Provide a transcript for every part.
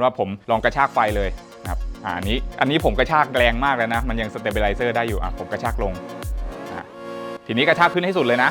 ติว่าผมลองกระชากไฟเลยนะครับอ่าอันนี้อันนี้ผมกระชากแรงมากแล้วนะ มันยังสเตเบลไลเซอร์ได้อยู่อะผมกระชากลงอะทีนี้กระชากขึ้นให้สุดเลยนะ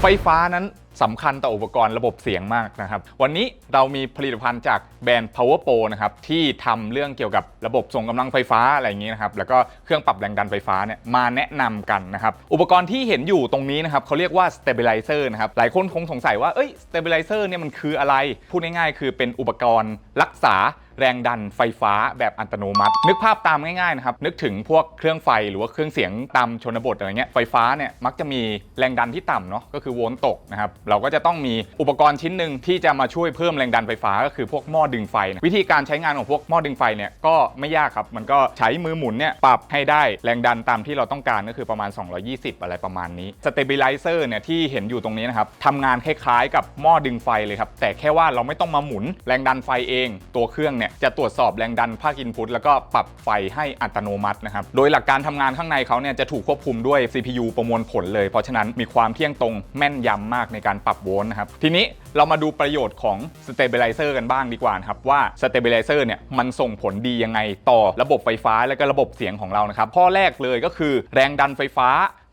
ไฟฟ้านั้น สำคัญต่ออุปกรณ์ระบบเสียงมากนะครับ วันนี้เรามีผลิตภัณฑ์จากแบรนด์ Power Pro นะครับที่ทำเรื่องเกี่ยวกับระบบส่งกำลังไฟฟ้าอะไรอย่างนี้นะครับแล้วก็เครื่องปรับแรงดันไฟฟ้าเนี่ยมาแนะนำกันนะครับอุปกรณ์ที่เห็นอยู่ตรงนี้นะครับเขาเรียกว่า stabilizer นะครับหลายคนคงสงสัยว่าเอ้ย stabilizer เนี่ยมันคืออะไร พูดง่ายๆ คือเป็นอุปกรณ์รักษาแรงดันไฟฟ้าแบบอัตโนมัติ นึกภาพตามง่ายๆนะครับนึกถึงพวกเครื่องไฟหรือว่าเครื่องเสียงตามชนบทอะไรเงี้ยไฟฟ้าเนี่ยมักจะมีแรงดันที่ต่ำเนาะก็คือโวลต์ตกนะครับเราก็จะต้องมีอุปกรณ์ชิ้นหนึ่งที่จะมาช่วยเพิ่มแรงดันไฟฟ้าก็คือพวกหม้อดึงไฟนะวิธีการใช้งานของพวกหม้อดึงไฟเนี่ยก็ไม่ยากครับ มันก็ใช้มือหมุนเนี่ยปรับให้ได้แรงดันตามที่เราต้องการก็คือประมาณ 220 อะไรประมาณนี้ stabilizer เนี่ยที่เห็นอยู่ตรงนี้นะครับทำงานคล้ายๆ กับหม้อดึงไฟเลยครับแต่แค่ว่าเราไม่ต้องมาหมุนแรงดันไฟเอง ตัวเครื่องเนี่ยจะตรวจสอบแรงดันภาคอินพุตแล้วก็ปรับไฟให้อัตโนมัตินะครับโดยหลักการทำงานข้างในเขาเนี่ยจะถูกควบคุมด้วย CPU ประมวลผลเลย เพราะฉะนั้นมีความเที่ยงตรงแม่นยำมากในการปรับโวลต์นะครับ ทีนี้เรามาดูประโยชน์ของ stabilizer กันบ้างดีกว่านะครับว่า stabilizer เนี่ยมันส่งผลดียังไงต่อระบบไฟฟ้าและก็ระบบเสียงของเรานะครับข้อแรกเลยก็คือแรงดันไฟฟ้า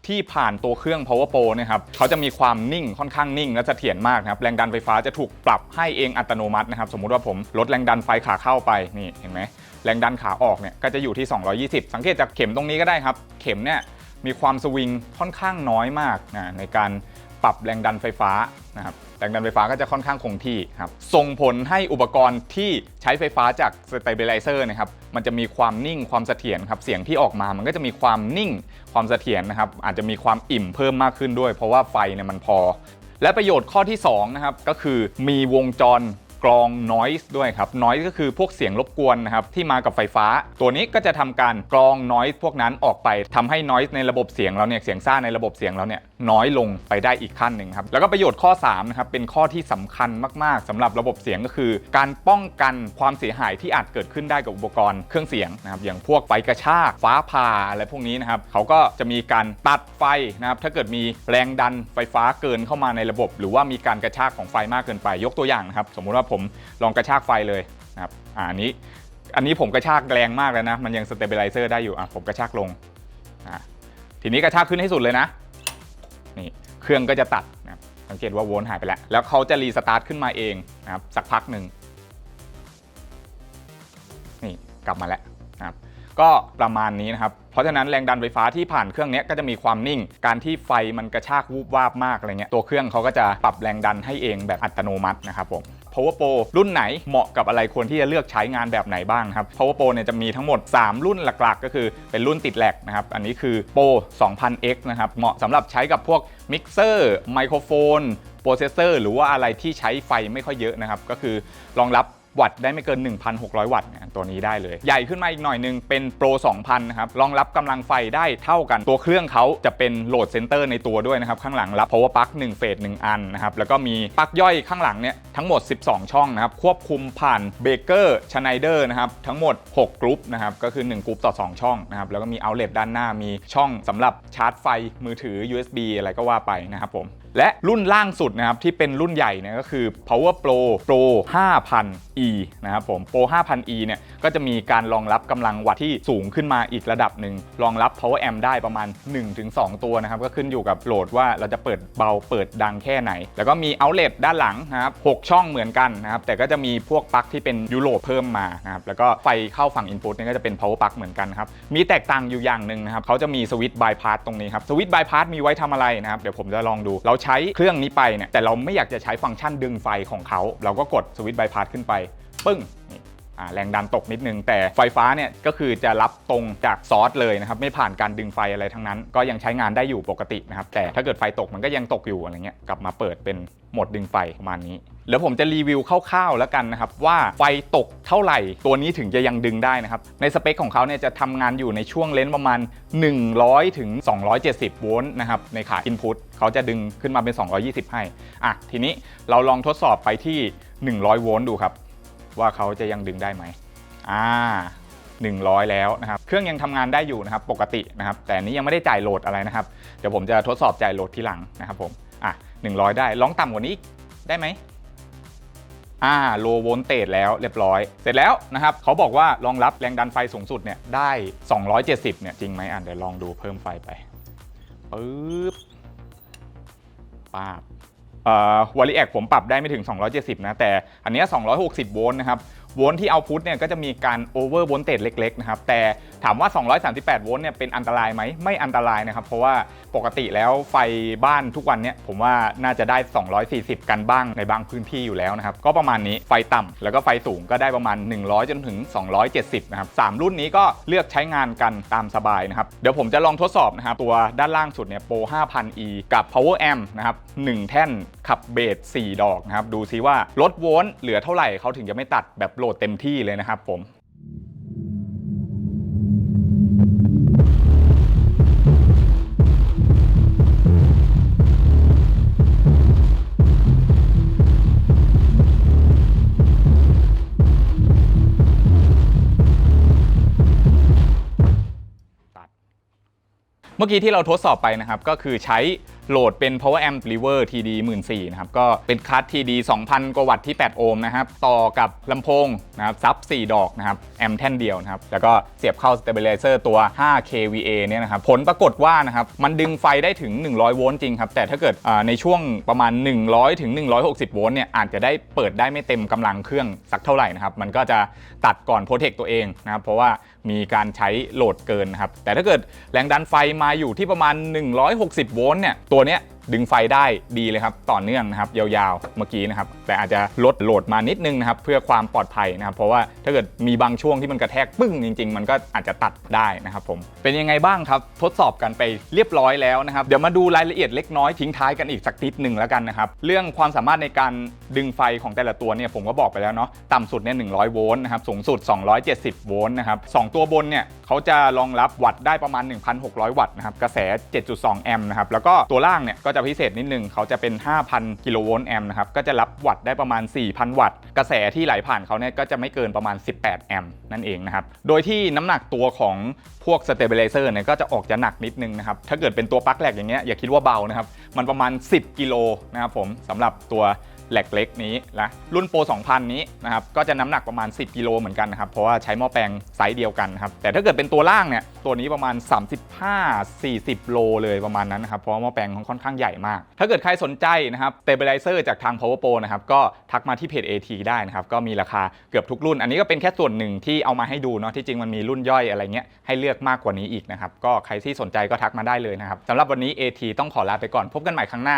ที่ผ่านตัวเครื่อง power pro นะครับเขาจะมีความนิ่งค่อนข้างนิ่งและเสถียรมากนะครับ แรงดันไฟฟ้าจะถูกปรับให้เองอัตโนมัตินะครับ สมมุติว่าผมลดแรงดันไฟขาเข้าไป นี่เห็นไหม แรงดันขาออกเนี่ยก็จะอยู่ที่ 220 สังเกตจากเข็มตรงนี้ก็ได้ครับ เข็มเนี่ยมีความสวิงค่อนข้างน้อยมากนะในการ ปรับแรงดันไฟฟ้านะครับแรงดันไฟฟ้าก็จะค่อนข้างคงที่ครับส่งผลให้อุปกรณ์ที่ใช้ไฟฟ้าจาก stabilizer นะครับมันจะมีความนิ่งความเสถียรครับเสียงที่ออกมามันก็จะมีความนิ่งความเสถียรนะครับอาจจะมีความอิ่มเพิ่มมากขึ้นด้วย เพราะว่าไฟเนี่ยมันพอ และประโยชน์ข้อที่2นะครับก็คือมีวงจรกรอง noise ด้วยครับ noise ก็คือพวกเสียงรบกวนนะครับที่มากับไฟฟ้า ตัวนี้ก็จะทำการกรอง noise พวกนั้นออกไปทำให้ noise ในระบบเสียงเราเนี่ยเสียงซ่าในระบบเสียงเราเนี่ย น้อยลงไปได้อีกขั้นหนึ่งครับ แล้วก็ประโยชน์ข้อ3นะครับเป็นข้อที่สำคัญมาก ๆสำหรับระบบเสียงก็คือ การป้องกันความเสียหายที่อาจเกิดขึ้นได้กับอุปกรณ์เครื่องเสียงนะครับอย่างพวกไฟกระชากฟ้าผ่าอะไรพวกนี้นะครับเขาก็จะมีการตัดไฟนะครับถ้าเกิดมีแรงดันไฟฟ้าเกินเข้ามาในระบบ หรือว่ามีการกระชากของไฟมากเกินไปยกตัวอย่างนะครับ สมมุติว่าผมลองกระชากไฟเลยนะครับอ่าอันนี้อันนี้ผมกระชากแรงมากแล้วนะ มันยังสเตเบลไลเซอร์ได้อยู่อะผมกระชากลงอ่าทีนี้กระชากขึ้นให้สุดเลยนะ นี่เครื่องก็จะตัดนะครับสังเกตว่าโวลต์หายไปแล้ว แล้วเขาจะรีสตาร์ทขึ้นมาเองนะครับสักพักหนึ่งนี่กลับมาแล้วนะครับก็ประมาณนี้นะครับ เพราะฉะนั้นแรงดันไฟฟ้าที่ผ่านเครื่องนี้ก็จะมีความนิ่ง การที่ไฟมันกระชากวูบวาบมากอะไรเงี้ย ตัวเครื่องเขาก็จะปรับแรงดันให้เองแบบอัตโนมัตินะครับผม Power Pro รุ่นไหนเหมาะกับอะไรควรที่จะเลือกใช้งานแบบไหนบ้างครับ Power Pro เนี่ยจะมีทั้งหมด 3 รุ่นหลักๆ ก็คือเป็นรุ่นติดแหลกนะครับ อันนี้คือ Pro 2000X นะครับเหมาะสำหรับใช้กับพวกมิกเซอร์ไมโครโฟนโปรเซสเซอร์หรือว่าอะไรที่ใช้ไฟไม่ค่อยเยอะนะครับก็คือรองรับ วัตต์ได้ไม่เกิน 1,600 วัตต์ตัวนี้ได้เลย ใหญ่ขึ้นมาอีกหน่อยหนึงเป็น Pro 2000 นะครับรองรับกำลังไฟได้เท่ากันตัวเครื่องเขาจะเป็นโหลดเซนเตอร์ในตัวด้วยนะครับ ข้างหลังรับ power plug 1เฟส1อันนะครับ แล้วก็มีปลั๊กย่อยข้างหลังเนี่ยทั้งหมด 12 ช่องนะครับ ควบคุมผ่านเบเกอร์ชไนเดอร์นะครับ ทั้งหมด 6กรุ๊ปนะครับ ก็คือ 1กรุ๊ปต่อ 2 ช่องนะครับ แล้วก็มีเอาเล t ด้านหน้ามีช่องสำหรับชาร์จไฟมือถือ USB อะไรก็ว่าไปนะครับผม และรุ่นล่างสุดนะครับที่เป็นรุ่นใหญ่เนี่ยก็คือ Power Pro Pro 5000E นะครับผม Pro 5000E เนี่ยก็จะมีการรองรับกำลังวัตต์ที่สูงขึ้นมาอีกระดับหนึ่งรองรับ Power Amp ได้ประมาณ 1-2 ตัวนะครับก็ขึ้นอยู่กับโหลดว่าเราจะเปิดเบาเปิดดังแค่ไหน แล้วก็มี Outlet ด้านหลังนะครับ6ช่องเหมือนกันนะครับแต่ก็จะมีพวกปลั๊กที่เป็นยุโรปเพิ่มมานะครับแล้วก็ไฟเข้าฝั่ง Input เนี่ยก็จะเป็น Power Plug เหมือนกันครับมีแตกต่างอยู่อย่างหนึ่งนะครับเขาจะมีสวิตช์บายพาสตรงนี้ครับสวิตช์บายพาสมีไว้ทำอะไรนะครับเดี๋ยวผมจะลองดูเราใช้เครื่องนี้ไปเนี่ยแต่เราไม่อยากจะใช้ฟังก์ชันดึงไฟของเขา เราก็กดสวิตช์บายพาสขึ้นไป ปึ้ง แรงดันตกนิดนึง แต่ไฟฟ้าเนี่ยก็คือจะรับตรงจากซอร์สเลยนะครับไม่ผ่านการดึงไฟอะไรทั้งนั้น ก็ยังใช้งานได้อยู่ปกตินะครับแต่ถ้าเกิดไฟตกมันก็ยังตกอยู่อะไรเงี้ยกลับมาเปิดเป็นโหมดดึงไฟประมาณนี้แล้วผมจะรีวิวคร่าวๆแล้วกันนะครับว่าไฟตกเท่าไหร่ ตัวนี้ถึงจะยังดึงได้นะครับ ในสเปคของเขาเนี่ยจะทำงานอยู่ในช่วงเลนส์ประมาณ 100ถึง270 โวลต์นะครับในขา Input เขาจะดึงขึ้นมาเป็น 220 ให้อะทีนี้เราลองทดสอบไปที่ 100 โวลต์ดูครับ ว่าเขาจะยังดึงได้ไหมอ่า100 แล้วนะครับ เครื่องยังทำงานได้อยู่นะครับ ปกตินะครับ แต่นี้ยังไม่ได้จ่ายโหลดอะไรนะครับ เดี๋ยวผมจะทดสอบจ่ายโหลดทีหลังนะครับผม อะ 100 ได้ ลองต่ำกว่านี้อีกได้ไหมอ่า โลโวลเตจแล้วเรียบร้อย เสร็จแล้วนะครับ เขาบอกว่ารองรับแรงดันไฟสูงสุดเนี่ยได้ 270 เนี่ยจริงไหมอะเดี๋ยวลองดูเพิ่มไฟไปปึ๊บป้าบ วอลลีแอคผมปรับได้ไม่ถึง 270 นะ แต่อันนี้ 260 โวลต์นะครับโวลต์ที่เอาพุทเนี่ยก็จะมีการโอเวอร์โวลเตจเล็กๆนะครับแต่ถามว่า 238 โวลต์เนี่ยเป็นอันตรายไหมไม่อันตรายนะครับเพราะว่าปกติแล้วไฟบ้านทุกวันเนี่ยผมว่าน่าจะได้ 240 กันบ้างในบางพื้นที่อยู่แล้วนะครับก็ประมาณนี้ไฟต่ำแล้วก็ไฟสูงก็ได้ประมาณ 100 จนถึง 270 นะครับ3รุ่นนี้ก็เลือกใช้งานกันตามสบายนะครับเดี๋ยวผมจะลองทดสอบนะครับตัวด้านล่างสุดเนี่ยโปร 5000e กับ power amp นะครับ1แท่นขับเบส4ดอกนะครับดูซิว่าลดโวลต์เหลือเท่าไหร่เขาถึงจะไม่ตัดแบบโหลดเต็มที่เลยนะครับผมตัดเมื่อกี้ที่เราทดสอบไปนะครับก็คือใช้ โหลดเป็น power amp river td 1 4 0 0นะครับ ก็เป็นคัส td 2,000 กว่าวัตต์ที่ 8 โอห์มนะครับ ต่อกับลำโพงนะครับ ซับ 4 ดอกนะครับ แอมแท่นเดียวนะครับ แล้วก็เสียบเข้า stabilizer ตัว 5 kVA เนี่ยนะครับ ผลปรากฏว่านะครับ มันดึงไฟได้ถึง 100 โวลต์จริงครับ แต่ถ้าเกิดในช่วงประมาณ 100 ถึง 160 โวลต์เนี่ย อาจจะได้เปิดได้ไม่เต็มกำลังเครื่องสักเท่าไหร่นะครับ มันก็จะตัดก่อนโปรเทคตัวเองนะครับ เพราะว่ามีการใช้โหลดเกินนะครับ แต่ถ้าเกิดแรงดันไฟมาอยู่ที่ประมาณ 160 โวลต์เนี่ยตัวเนี้ย ดึงไฟได้ดีเลยครับต่อเนื่องนะครับยาวๆเมื่อกี้นะครับแต่อาจจะลดโหลดมานิดนึงนะครับเพื่อความปลอดภัยนะครับเพราะว่าถ้าเกิดมีบางช่วงที่มันกระแทกปึ้งจริง ๆ มันก็อาจจะตัดได้นะครับผมเป็นยังไงบ้างครับทดสอบกันไปเรียบร้อยแล้วนะครับเดี๋ยวมาดูรายละเอียดเล็กน้อยทิ้งท้ายกันอีกสักนิดหนึ่งแล้วกันนะครับเรื่องความสามารถในการดึงไฟของแต่ละตัวเนี่ยผมก็บอกไปแล้วเนาะต่ำสุดเนี่ย100 โวลต์นะครับสูงสุด 270 โวลต์นะครับสองตัวบนเนี่ยเขาจะรองรับวัตต์ได้ประมาณ 1,600 วัตต์นะครับกระแส 7.2 แอมป์นะครับแล้วก็ตัวล่างเนี่ยก็จะพิเศษนิดนึงเขาจะเป็น 5,000 กิโลโวลต์แอมป์นะครับ ก็จะรับวัตต์ได้ประมาณ 4,000 วัตต์ กระแสที่ไหลผ่านเขาเนี่ยก็จะไม่เกินประมาณ 18 แอมป์นั่นเองนะครับ โดยที่น้ำหนักตัวของพวกสเตเบลเซอร์เนี่ยก็จะออกจะหนักนิดนึงนะครับ ถ้าเกิดเป็นตัวปลั๊กแหลกอย่างเงี้ยอย่าคิดว่าเบานะครับ มันประมาณ 10 กิโลนะครับผมสำหรับตัว แหลกเล็กนี้นะรุ่นโปร 2000 นี้นะครับก็จะน้ำหนักประมาณ 10 กิโลเหมือนกันนะครับเพราะว่าใช้หม้อแปลงไซส์เดียวกันนครับแต่ถ้าเกิดเป็นตัวล่างเนี่ยตัวนี้ประมาณ 35-40 โลเลยประมาณนั้นนะครับเพราะหม้อแปลงค่อนข้างใหญ่มาก ถ้าเกิดใครสนใจนะครับเตเบลเซอร์จากทาง Power Pro นะครับก็ทักมาที่เพจ AT ได้นะครับก็มีราคาเกือบทุกรุ่น อันนี้ก็เป็นแค่ส่วนหนึ่งที่เอามาให้ดูเนาะที่จริงมันมีรุ่นย่อยอะไรเงี้ยให้เลือกมากกว่านี้อีกนะครับก็ใครที่สนใจก็ทักมาได้เลยนะครับสำหรับวันนี้ AT ต้องขอลาไปก่อนพบกันใหม่ครั้งหน้า